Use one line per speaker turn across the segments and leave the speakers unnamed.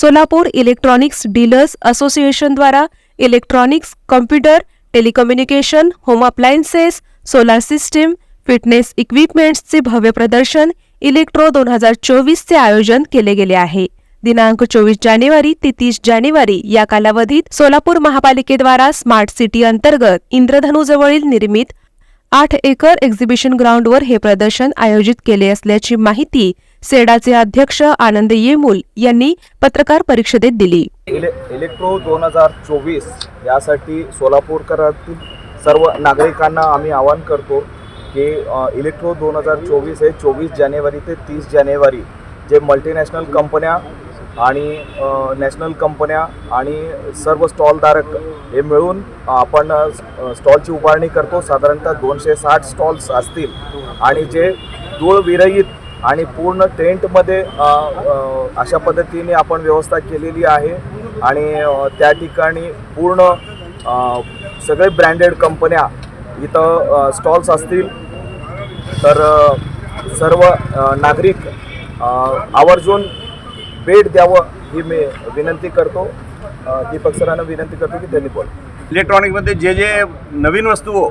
Solapur electronics dealers असोसिएशनद्वारा electronics computer telecommunication home appliances solar system fitness इक्विपमेंट्सचे भव्य प्रदर्शन electro दोन हजार चोवीसचे आयोजन केले गेले आहे. दिनांक चोवीस जानेवारी ते तीस जानेवारी या कालावधीत सोलापूर महापालिकेद्वारा स्मार्ट सिटी अंतर्गत इंद्रधनुजवळील निर्मित आठ एकर एक्झिबिशन ग्राउंडवर हे प्रदर्शन आयोजित केले असल्याची माहिती सेडाचे अध्यक्ष आनंद येमूल यांनी पत्रकार परिषदेत दिली.
इले इलेक्ट्रो दोन हजार चोवीस यासाठी सोलापूरकरातील सर्व नागरिकांना आम्ही आवाहन करतो की इलेक्ट्रो दोन हजार चोवीस हे चोवीस जानेवारी ते तीस जानेवारी जे मल्टीनॅशनल कंपन्या आणि नॅशनल कंपन्या आणि सर्व स्टॉलधारक हे मिळून आपण स्टॉलची उभारणी करतो. साधारणतः दोनशे साठ स्टॉल्स असतील आणि जे धूळविरहित आणि पूर्ण टेंटमध्ये अशा पद्धतीने आपण व्यवस्था केलेली आहे. आणि त्या ठिकाणी पूर्ण सगळे ब्रँडेड कंपन्या इथं स्टॉल्स असतील. तर सर्व नागरिक आवर्जून भेट द्यावं ही मी विनंती करतो. दीपक सरांना विनंती करतो की त्यांनी बोल.
इलेक्ट्रॉनिकमध्ये जे जे नवीन वस्तू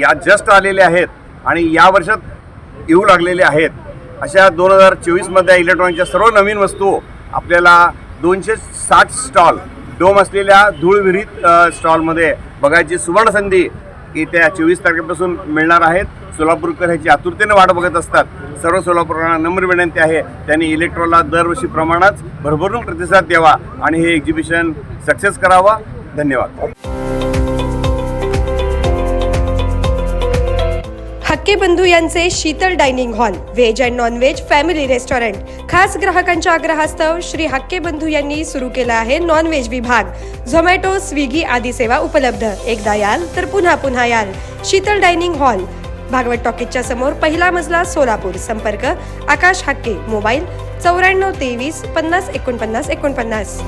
या जस्ट आलेल्या आहेत आणि या वर्षात येऊ लागलेले आहेत. अशा दोन हजार चोवीसमध्ये इलेक्ट्रॉनिकच्या सर्व नवीन वस्तू आपल्याला दोनशे साठ स्टॉल डोम असलेल्या धूळविरहित स्टॉलमध्ये बघायची सुवर्ण संधी येत्या चोवीस तारखेपासून मिळणार आहेत. सोलापूरकर ह्याची आतुरतेने वाट बघत असतात. सर्व सोलापूरकरांना नम्र विनंती आहे त्यांनी इलेक्ट्रॉला दरवर्षी प्रमाणात भरभरून प्रतिसाद द्यावा आणि हे एक्झिबिशन सक्सेस करावा. धन्यवाद.
हक्के बंधू यांचे Sheetal dining hall veg and non veg family restaurant. खास ग्राहकांच्या आग्रहास्तव श्री हक्के बंधू यांनी सुरू केला आहे नॉन व्हेज विभाग. झोमॅटो स्विगी आदी सेवा उपलब्ध. एकदा याल तर पुन्हा पुन्हा याल. Sheetal dining hall. भागवत टॉकीजच्या समोर पहिला मजला सोलापूर. संपर्क आकाश हक्के मोबाईल चौऱ्याण्णव तेवीस पन्नास एकोणपन्नास एकोणपन्नास.